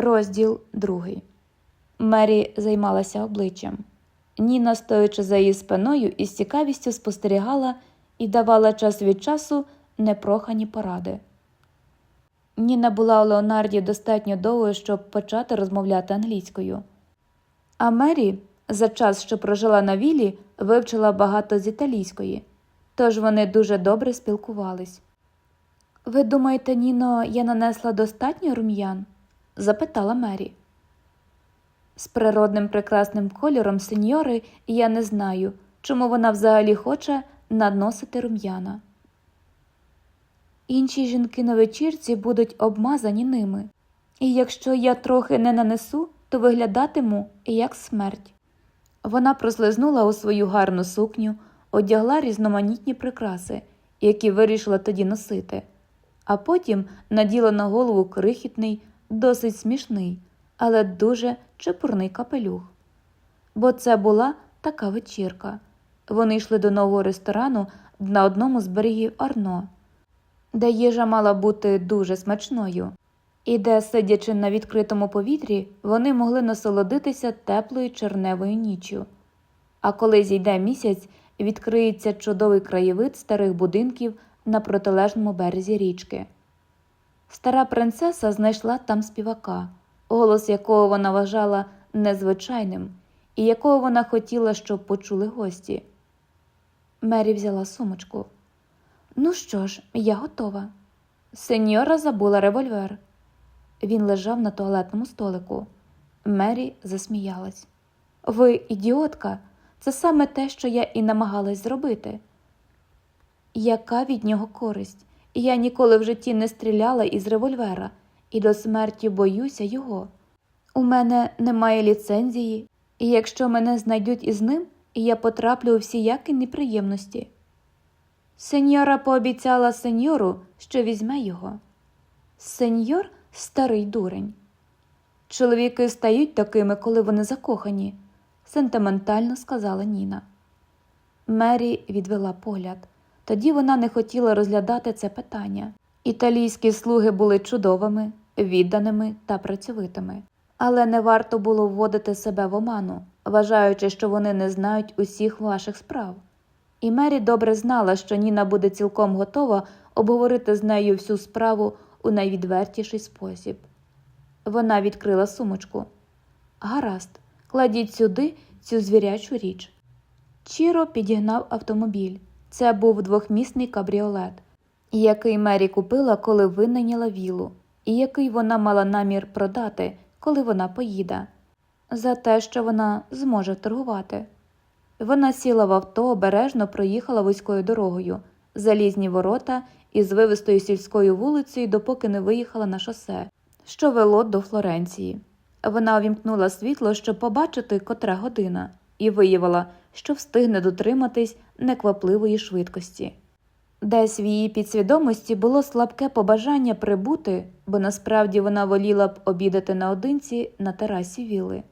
Розділ другий. Мері займалася обличчям. Ніна, стоячи за її спиною, із цікавістю спостерігала і давала час від часу непрохані поради. Ніна була у Леонарді достатньо довго, щоб почати розмовляти англійською. А Мері за час, що прожила на вілі, вивчила багато з італійської, тож вони дуже добре спілкувались. Ви думаєте, Ніно, я нанесла достатньо рум'ян? Запитала Мері. З природним прекрасним кольором сеньори я не знаю, чому вона взагалі хоче надносити рум'яна. Інші жінки на вечірці будуть обмазані ними, і якщо я трохи не нанесу, то виглядатиму як смерть. Вона прослизнула у свою гарну сукню, одягла різноманітні прикраси, які вирішила тоді носити, а потім наділа на голову крихітний, досить смішний, але дуже чепурний капелюх. Бо це була така вечірка. Вони йшли до нового ресторану на одному з берегів Арно, де їжа мала бути дуже смачною, і де, сидячи на відкритому повітрі, вони могли насолодитися теплою черневою ніччю. А коли зійде місяць, відкриється чудовий краєвид старих будинків на протилежному березі річки. Стара принцеса знайшла там співака, голос якого вона вважала незвичайним, і якого вона хотіла, щоб почули гості. Мері взяла сумочку. Ну що ж, я готова. Сеньора забула револьвер. Він лежав на туалетному столику. Мері засміялась. Ви ідіотка, це саме те, що я і намагалась зробити. Яка від нього користь? Я ніколи в житті не стріляла із револьвера і до смерті боюся його. У мене немає ліцензії, і якщо мене знайдуть із ним, я потраплю у всіякі неприємності. Сеньора пообіцяла сеньору, що візьме його. Сеньор старий дурень. Чоловіки стають такими, коли вони закохані, сентиментально сказала Ніна. Мері відвела погляд. Тоді вона не хотіла розглядати це питання. Італійські слуги були чудовими, відданими та працьовитими, але не варто було вводити себе в оману, вважаючи, що вони не знають усіх ваших справ. І Мері добре знала, що Ніна буде цілком готова обговорити з нею всю справу у найвідвертіший спосіб. Вона відкрила сумочку. Гаразд, кладіть сюди цю звірячу річ. Чіро підігнав автомобіль. Це був двохмісний кабріолет, який Мері купила, коли винайняла вілу, і який вона мала намір продати, коли вона поїде, за те, що вона зможе торгувати. Вона сіла в авто, обережно проїхала вузькою дорогою, залізні ворота із вивистою сільською вулицею, допоки не виїхала на шосе, що вело до Флоренції. Вона увімкнула світло, щоб побачити, котра година, і виявила, що встигне дотриматись неквапливої швидкості. Десь в її підсвідомості було слабке побажання прибути, бо насправді вона воліла б обідати наодинці на терасі віли,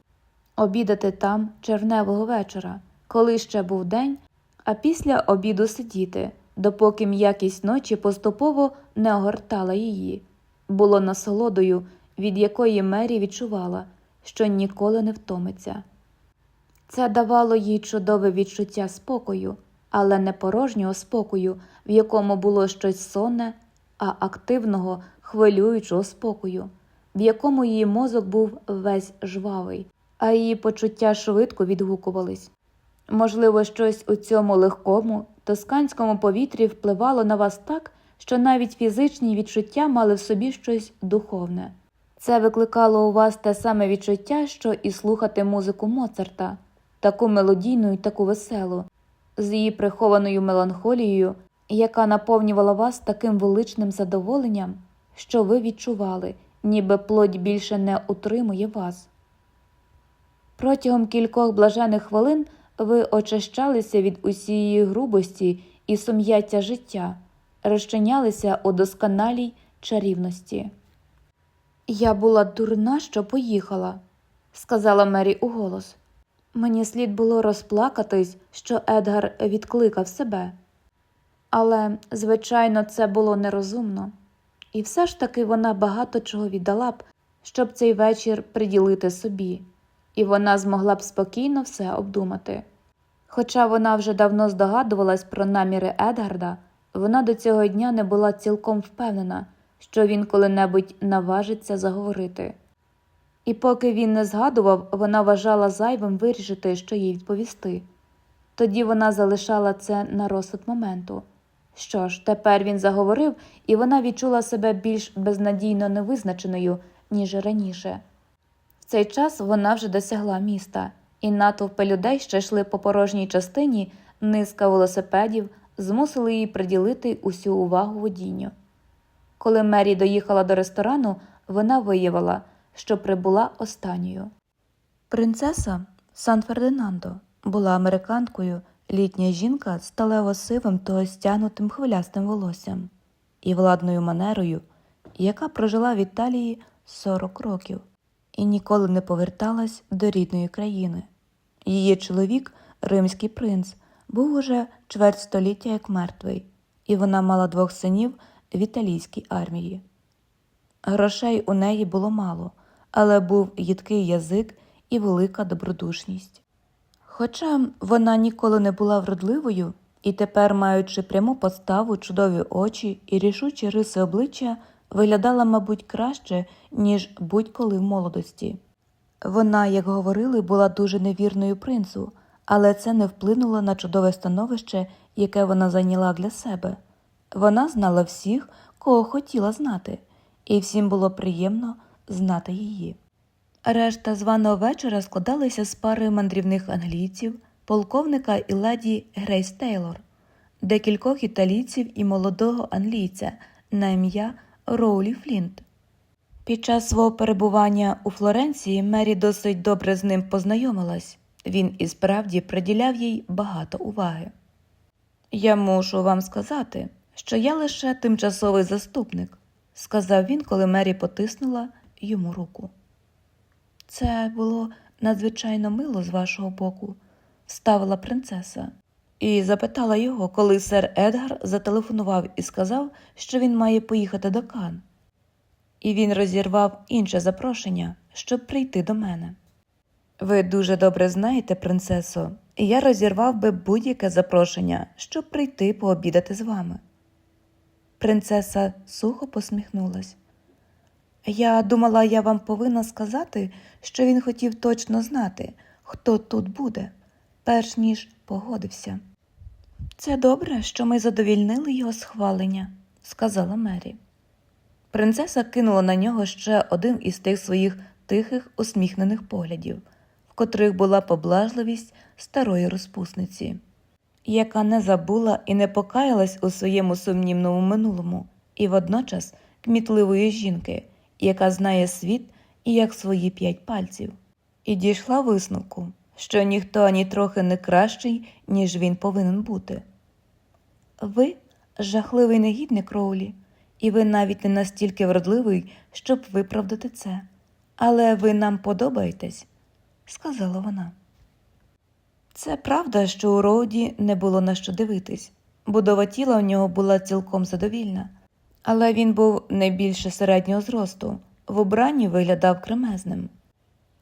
обідати там червневого вечора, коли ще був день, а після обіду сидіти, допоки м'якість ночі поступово не огортала її, було насолодою, від якої Мері відчувала, що ніколи не втомиться. Це давало їй чудове відчуття спокою, але не порожнього спокою, в якому було щось сонне, а активного, хвилюючого спокою, в якому її мозок був весь жвавий, а її почуття швидко відгукувались. Можливо, щось у цьому легкому, тосканському повітрі впливало на вас так, що навіть фізичні відчуття мали в собі щось духовне. Це викликало у вас те саме відчуття, що і слухати музику Моцарта, таку мелодійну і таку веселу, з її прихованою меланхолією, яка наповнювала вас таким величним задоволенням, що ви відчували, ніби плоть більше не утримує вас. Протягом кількох блажених хвилин ви очищалися від усієї грубості і сум'яття життя, розчинялися у досконалій чарівності. Я була дурна, що поїхала, сказала Мері уголос. Мені слід було розплакатись, що Едгар відкликав себе. Але, звичайно, це було нерозумно. І все ж таки вона багато чого віддала б, щоб цей вечір приділити собі, і вона змогла б спокійно все обдумати. Хоча вона вже давно здогадувалась про наміри Едгарда, вона до цього дня не була цілком впевнена, що він коли-небудь наважиться заговорити. І поки він не згадував, вона вважала зайвим вирішити, що їй відповісти. Тоді вона залишала це на розсуд моменту. Що ж, тепер він заговорив, і вона відчула себе більш безнадійно невизначеною, ніж раніше. В цей час вона вже досягла міста, і натовпи людей, що йшли по порожній частині, низка велосипедів, змусили її приділити усю увагу водінню. Коли Мері доїхала до ресторану, вона виявила, що прибула останньою. Принцеса Сан Фердинандо була американкою, літня жінка з сталево-сивим та стягнутим хвилястим волоссям і владною манерою, яка прожила в Італії 40 років і ніколи не поверталась до рідної країни. Її чоловік, римський принц, був уже чверть століття як мертвий, і вона мала двох синів в італійській армії. Грошей у неї було мало, але був їдкий язик і велика добродушність. Хоча вона ніколи не була вродливою, і тепер, маючи пряму поставу, чудові очі і рішучі риси обличчя, виглядала, мабуть, краще, ніж будь-коли в молодості. Вона, як говорили, була дуже невірною принцу, але це не вплинуло на чудове становище, яке вона зайняла для себе. Вона знала всіх, кого хотіла знати, і всім було приємно знати її. Решта званого вечора складалася з пари мандрівних англійців, полковника і леді Грейс Тейлор, декількох італійців і молодого англійця на ім'я Роулі Флінт. Під час свого перебування у Флоренції Мері досить добре з ним познайомилась. Він і справді приділяв їй багато уваги. Я мушу вам сказати, що я лише тимчасовий заступник, сказав він, коли Мері потиснула йому руку. Це було надзвичайно мило з вашого боку, вставила принцеса, і запитала його, коли сер Едгар зателефонував і сказав, що він має поїхати до Кан. І він розірвав інше запрошення, щоб прийти до мене. Ви дуже добре знаєте, принцесо, і я розірвав би будь-яке запрошення, щоб прийти пообідати з вами. Принцеса сухо посміхнулась. Я думала, я вам повинна сказати, що він хотів точно знати, хто тут буде, перш ніж погодився. Це добре, що ми задовільнили його схвалення, сказала Мері. Принцеса кинула на нього ще один із тих своїх тихих усміхнених поглядів, в котрих була поблажливість старої розпусниці, яка не забула і не покаялась у своєму сумнівному минулому, і водночас кмітливої жінки, яка знає світ і як свої п'ять пальців, і дійшла висновку, що ніхто ані трохи не кращий, ніж він повинен бути. Ви жахливий негідник Роулі, і ви навіть не настільки вродливий, щоб виправдати це. Але ви нам подобаєтесь, сказала вона. Це правда, що у Роуді не було на що дивитись. Будова тіла у нього була цілком задовільна, але він був не більше середнього зросту, в убранні виглядав кремезним.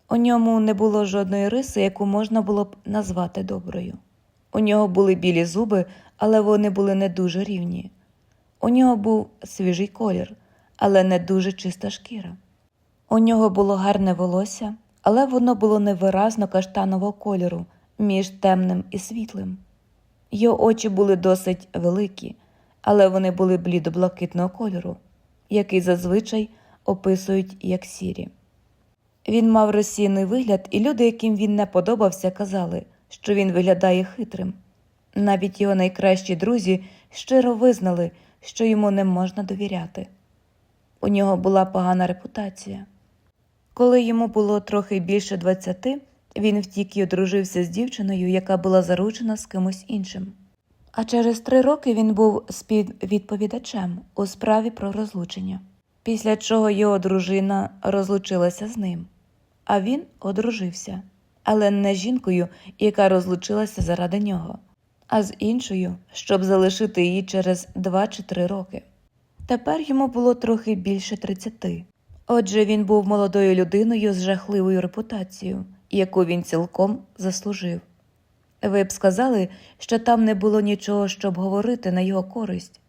У ньому не було жодної риси, яку можна було б назвати доброю. У нього були білі зуби, але вони були не дуже рівні. У нього був свіжий колір, але не дуже чиста шкіра. У нього було гарне волосся, але воно було невиразно каштанового кольору між темним і світлим. Його очі були досить великі, але вони були блідо-блакитного кольору, який зазвичай описують як сірі. Він мав розсіяний вигляд, і люди, яким він не подобався, казали, що він виглядає хитрим. Навіть його найкращі друзі щиро визнали, що йому не можна довіряти. У нього була погана репутація. Коли йому було трохи більше двадцяти, він втік і одружився з дівчиною, яка була заручена з кимось іншим. А через три роки він був співвідповідачем у справі про розлучення, після чого його дружина розлучилася з ним, а він одружився, але не з жінкою, яка розлучилася заради нього, а з іншою, щоб залишити її через два чи три роки. Тепер йому було трохи більше тридцяти, Отже, він був молодою людиною з жахливою репутацією, яку він цілком заслужив. Ви б сказали, що там не було нічого, щоб говорити на його користь.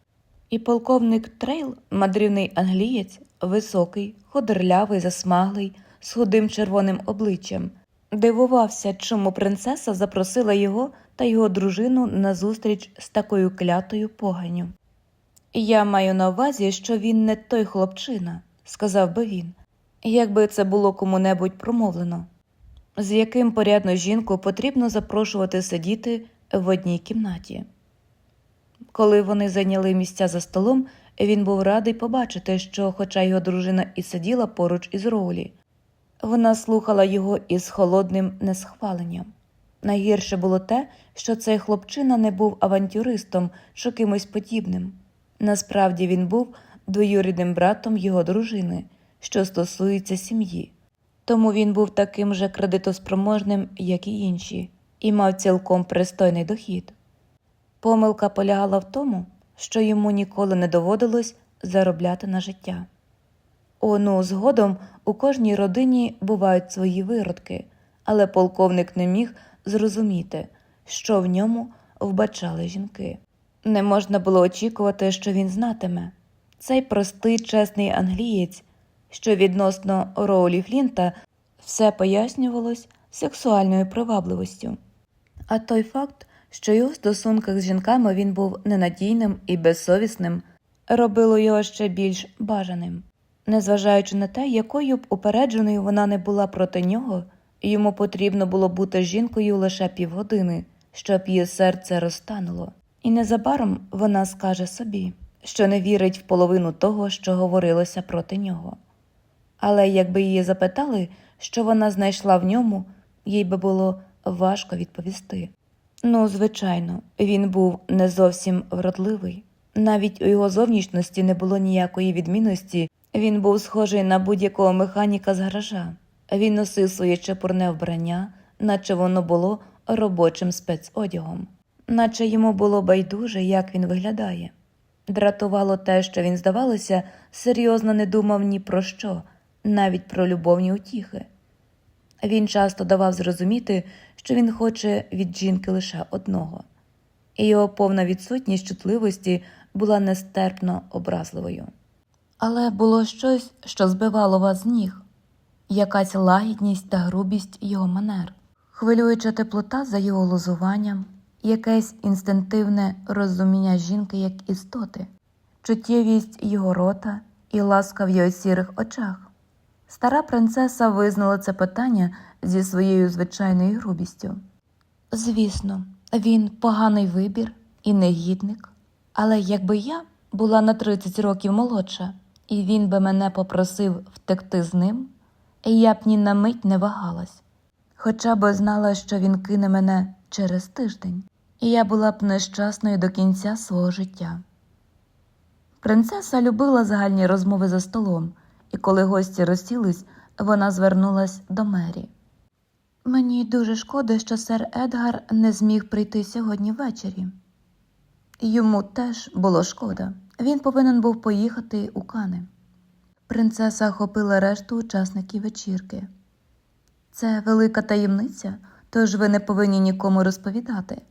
І полковник Трейл, мандрівний англієць, високий, ходерлявий, засмаглий, з худим червоним обличчям, дивувався, чому принцеса запросила його та його дружину на зустріч з такою клятою поганю. Я маю на увазі, що він не той хлопчина, сказав би він, якби це було кому-небудь промовлено, з яким порядну жінку потрібно запрошувати сидіти в одній кімнаті. Коли вони зайняли місця за столом, він був радий побачити, що, хоча його дружина і сиділа поруч із Роулі, вона слухала його із холодним несхваленням. Найгірше було те, що цей хлопчина не був авантюристом чи кимось подібним. Насправді він був двоюрідним братом його дружини, що стосується сім'ї. Тому він був таким же кредитоспроможним, як і інші, і мав цілком пристойний дохід. Помилка полягала в тому, що йому ніколи не доводилось заробляти на життя. О, ну, згодом у кожній родині бувають свої виродки, але полковник не міг зрозуміти, що в ньому вбачали жінки. Не можна було очікувати, що він знатиме. Цей простий, чесний англієць, що відносно Роулі Флінта все пояснювалось сексуальною привабливостю. А той факт, що його стосунках з жінками він був ненадійним і безсовісним, робило його ще більш бажаним. Незважаючи на те, якою б упередженою вона не була проти нього, йому потрібно було бути жінкою лише півгодини, щоб її серце розтануло. І незабаром вона скаже собі, що не вірить в половину того, що говорилося проти нього. Але якби її запитали, що вона знайшла в ньому, їй би було важко відповісти. Ну, звичайно, він був не зовсім вродливий. Навіть у його зовнішності не було ніякої відмінності, він був схожий на будь-якого механіка з гаража. Він носив своє чепурне вбрання, наче воно було робочим спецодягом, наче йому було байдуже, як він виглядає. Дратувало те, що він, здавалося, серйозно не думав ні про що, навіть про любовні утіхи. Він часто давав зрозуміти, що він хоче від жінки лише одного, і його повна відсутність чутливості була нестерпно образливою. Але було щось, що збивало вас з ніг, якась лагідність та грубість його манер, хвилююча теплота за його лозуванням, якесь інстинктивне розуміння жінки як істоти, чуттєвість його рота і ласка в його сірих очах. Стара принцеса визнала це питання зі своєю звичайною грубістю. Звісно, він поганий вибір і негідник, але якби я була на 30 років молодша, і він би мене попросив втекти з ним, я б ні на мить не вагалась, хоча б знала, що він кине мене через тиждень, і я була б нещасною до кінця свого життя. Принцеса любила загальні розмови за столом, і коли гості розсілись, вона звернулась до Мері. Мені дуже шкода, що сер Едгар не зміг прийти сьогодні ввечері. Йому теж було шкода. Він повинен був поїхати у Кани. Принцеса охопила решту учасників вечірки. Це велика таємниця, тож ви не повинні нікому розповідати,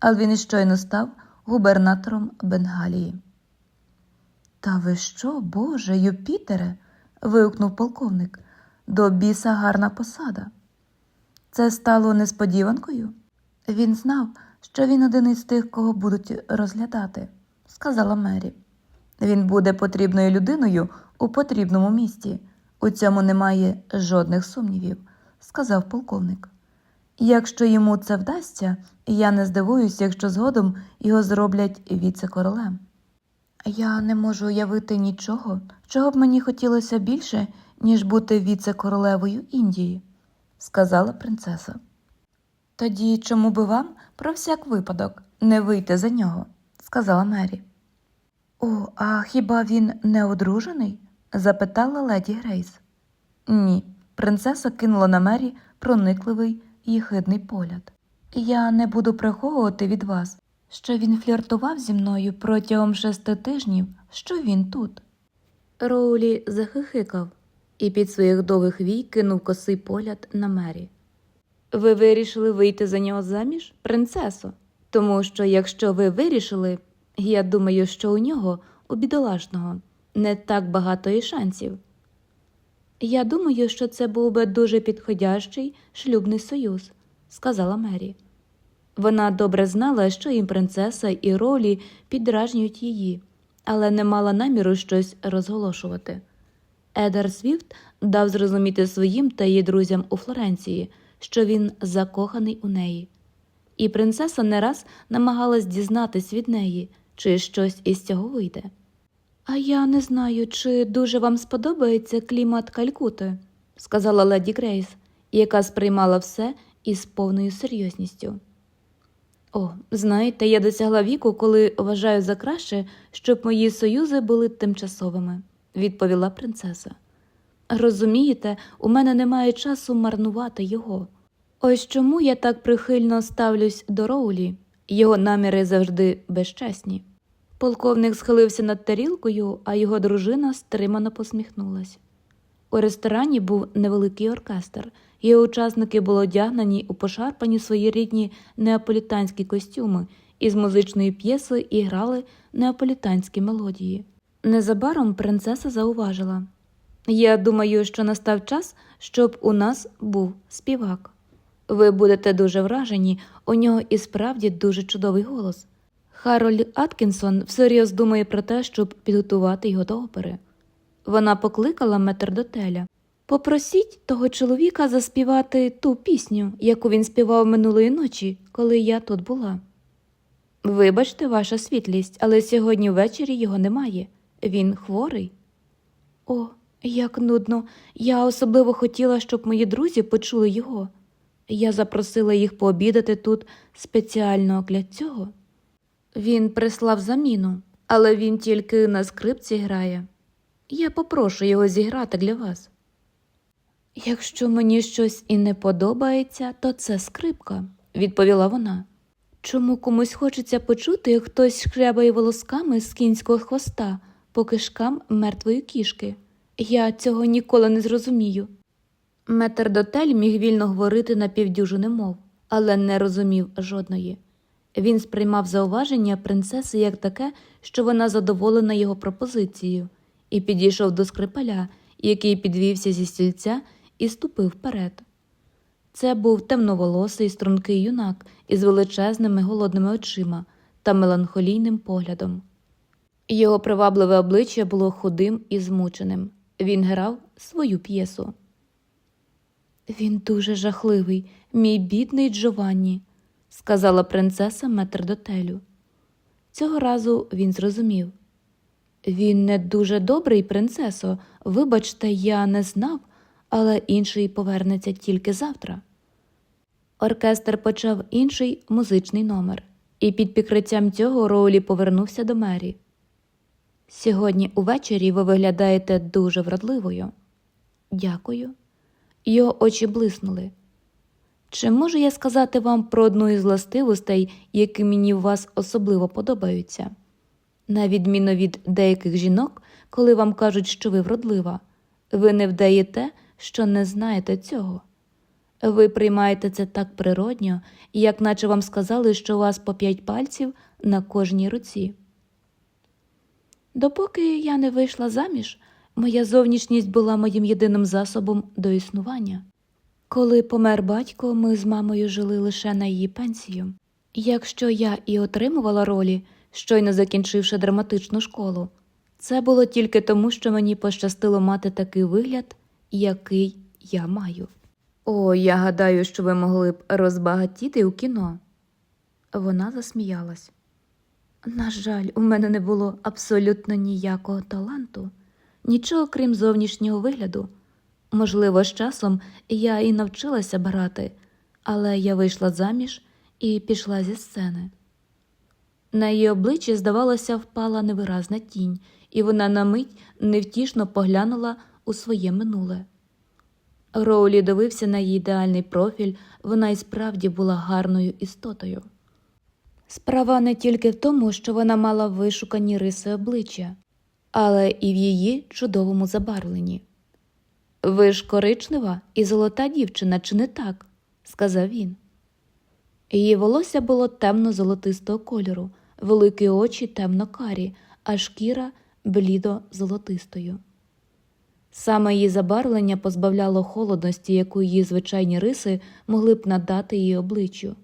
але він щойно став губернатором Бенгалії. Та ви що, Боже, Юпітере? Вигукнув полковник. До біса гарна посада. Це стало несподіванкою. Він знав, що він один із тих, кого будуть розглядати, сказала Мері. Він буде потрібною людиною у потрібному місті. У цьому немає жодних сумнівів, сказав полковник. Якщо йому це вдасться, я не здивуюся, якщо згодом його зроблять віце-королем. Я не можу уявити нічого, чого б мені хотілося більше, ніж бути віце-королевою Індії, сказала принцеса. Тоді чому би вам, про всяк випадок, не вийти за нього, сказала Мері. О, а хіба він не одружений? запитала леді Грейс. Ні, принцеса кинула на Мері проникливий їхидний погляд. Я не буду приховувати від вас, що він фліртував зі мною протягом шести тижнів, що він тут. Роулі захихикав. і під своїх довгих вій кинув косий погляд на Мері. Ви вирішили вийти за нього заміж, принцесо? Тому що якщо ви вирішили, я думаю, що у нього, у бідолашного, не так багато і шансів. Я думаю, що це був би дуже підходящий шлюбний союз, сказала Мері. Вона добре знала, що і принцеса, і ролі підражнюють її, але не мала наміру щось розголошувати. Едар Свіфт дав зрозуміти своїм та її друзям у Флоренції, що він закоханий у неї. І принцеса не раз намагалась дізнатись від неї, чи щось із цього вийде. А я не знаю, чи дуже вам сподобається клімат Калькути, сказала леді Грейс, яка сприймала все із повною серйозністю. О, знаєте, я досягла віку, коли вважаю за краще, щоб мої союзи були тимчасовими, відповіла принцеса. Розумієте, у мене немає часу марнувати його. Ось чому я так прихильно ставлюсь до Роулі, його наміри завжди безчесні. Полковник схилився над тарілкою, а його дружина стримано посміхнулась. У ресторані був невеликий оркестр, його учасники були одягнені у пошарпані свої рідні неаполітанські костюми із музичної п'єси і грали неаполітанські мелодії. Незабаром принцеса зауважила Я думаю, що настав час, щоб у нас був співак. Ви будете дуже вражені, у нього і справді дуже чудовий голос. Харольд Аткінсон всерйоз думає про те, щоб підготувати його до опери. Вона покликала метрдотеля. Попросіть того чоловіка заспівати ту пісню, яку він співав минулої ночі, коли я тут була. Вибачте, ваша світлість, але сьогодні ввечері його немає. Він хворий. О, як нудно. Я особливо хотіла, щоб мої друзі почули його. Я запросила їх пообідати тут спеціально для цього. Він прислав заміну, але він тільки на скрипці грає. Я попрошу його зіграти для вас. Якщо мені щось і не подобається, то це скрипка, відповіла вона. Чому комусь хочеться почути, як хтось шкрябає волосками з кінського хвоста по кишкам мертвої кішки? Я цього ніколи не зрозумію. Метрдотель міг вільно говорити на півдюжини мов, але не розумів жодної. Він сприймав зауваження принцеси як таке, що вона задоволена його пропозицією, і підійшов до скрипаля, який підвівся зі стільця і ступив вперед. Це був темноволосий стрункий юнак із величезними голодними очима та меланхолійним поглядом. Його привабливе обличчя було худим і змученим. Він грав свою п'єсу. Він дуже жахливий, мій бідний Джованні, сказала принцеса метрдотелю. Цього разу він зрозумів. Він не дуже добрий, принцесо. Вибачте, я не знав, але інший повернеться тільки завтра. Оркестр почав інший музичний номер, і під прикриттям цього Роулі повернувся до мері. Сьогодні увечері ви виглядаєте дуже вродливою. Дякую. Його очі блиснули. Чи можу я сказати вам про одну із властивостей, які мені у вас особливо подобаються? На відміну від деяких жінок, коли вам кажуть, що ви вродлива, ви не вдаєте, що не знаєте цього. Ви приймаєте це так природньо, як наче вам сказали, що у вас по п'ять пальців на кожній руці. Допоки я не вийшла заміж, моя зовнішність була моїм єдиним засобом до існування. Коли помер батько, ми з мамою жили лише на її пенсію. Якщо я і отримувала ролі, щойно закінчивши драматичну школу, це було тільки тому, що мені пощастило мати такий вигляд, який я маю. О, я гадаю, що ви могли б розбагатіти у кіно. Вона засміялась. На жаль, у мене не було абсолютно ніякого таланту, нічого крім зовнішнього вигляду. Можливо, з часом я і навчилася б грати, але я вийшла заміж і пішла зі сцени. На її обличчі, здавалося, впала невиразна тінь, і вона на мить невтішно поглянула у своє минуле. Роулі дивився на її ідеальний профіль, вона й справді була гарною істотою. Справа не тільки в тому, що вона мала вишукані риси обличчя, але і в її чудовому забарвленні. Ви ж коричнева і золота дівчина, чи не так? сказав він. Її волосся було темно-золотистого кольору, великі очі темно-карі, а шкіра блідо-золотистою. Саме її забарвлення позбавляло холодності, яку її звичайні риси могли б надати її обличчю,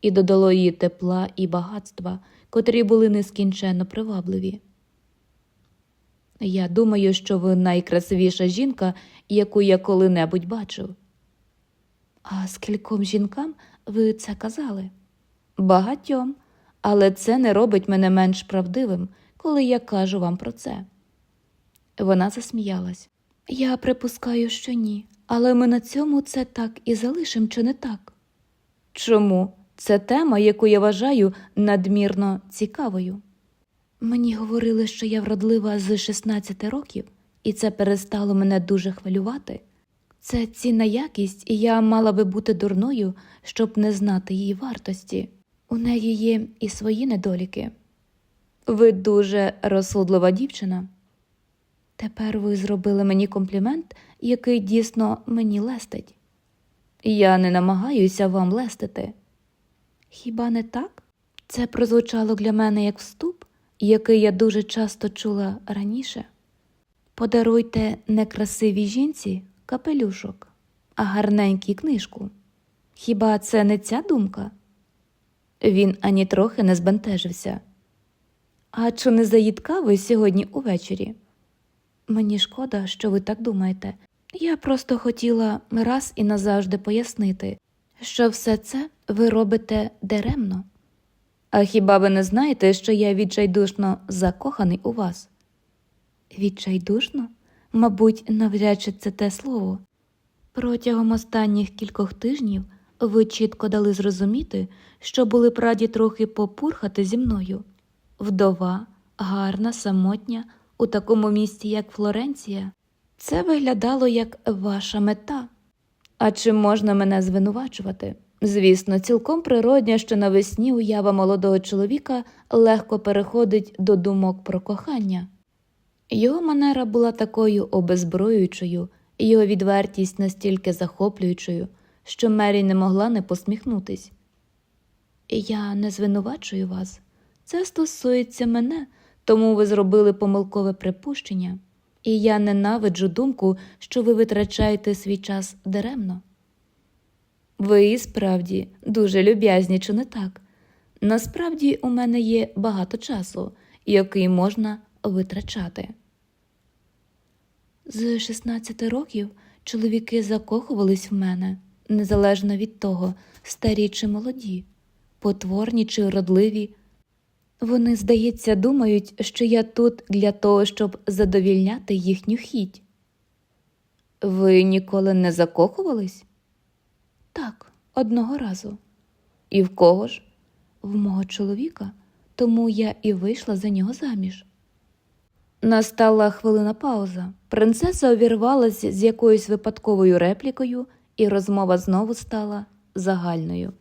і додало її тепла і багатства, котрі були нескінченно привабливі. Я думаю, що ви найкрасивіша жінка, яку я коли-небудь бачив. А скільком жінкам ви це казали? Багатьом, але це не робить мене менш правдивим, коли я кажу вам про це. Вона засміялась. Я припускаю, що ні, але ми на цьому це так і залишимо, чи не так? Чому? Це тема, яку я вважаю надмірно цікавою. Мені говорили, що я вродлива з 16 років, і це перестало мене дуже хвилювати. Це цінна якість, і я мала би бути дурною, щоб не знати її вартості. У неї є і свої недоліки. Ви дуже розсудлива дівчина. Тепер ви зробили мені комплімент, який дійсно мені лестить. Я не намагаюся вам лестити. Хіба не так? Це прозвучало для мене як вступ, який я дуже часто чула раніше. Подаруйте некрасивій жінці капелюшок, а гарненькій книжку. Хіба це не ця думка? Він ані трохи не збентежився. А чи не заїдка ви сьогодні увечері? Мені шкода, що ви так думаєте. Я просто хотіла раз і назавжди пояснити, що все це ви робите даремно. А хіба ви не знаєте, що я відчайдушно закоханий у вас? Відчайдушно? Мабуть, навряд чи це те слово. Протягом останніх кількох тижнів ви чітко дали зрозуміти, що були б раді трохи попурхати зі мною. Вдова, гарна, самотня, у такому місті, як Флоренція. Це виглядало як ваша мета. А чи можна мене звинувачувати? Звісно, цілком природньо, що навесні уява молодого чоловіка легко переходить до думок про кохання. Його манера була такою обезброюючою, його відвертість настільки захоплюючою, що Мері не могла не посміхнутись. Я не звинувачую вас. Це стосується мене, тому ви зробили помилкове припущення, і я ненавиджу думку, що ви витрачаєте свій час даремно. Ви справді дуже люб'язні, чи не так? Насправді у мене є багато часу, який можна витрачати. З 16 років чоловіки закохувались в мене, незалежно від того, старі чи молоді, потворні чи уродливі. Вони, здається, думають, що я тут для того, щоб задовільняти їхню хіть. Ви ніколи не закохувались? Так, одного разу. І в кого ж? В мого чоловіка, тому я і вийшла за нього заміж. Настала хвилина пауза. Принцеса увірвалася з якоюсь випадковою реплікою, і розмова знову стала загальною.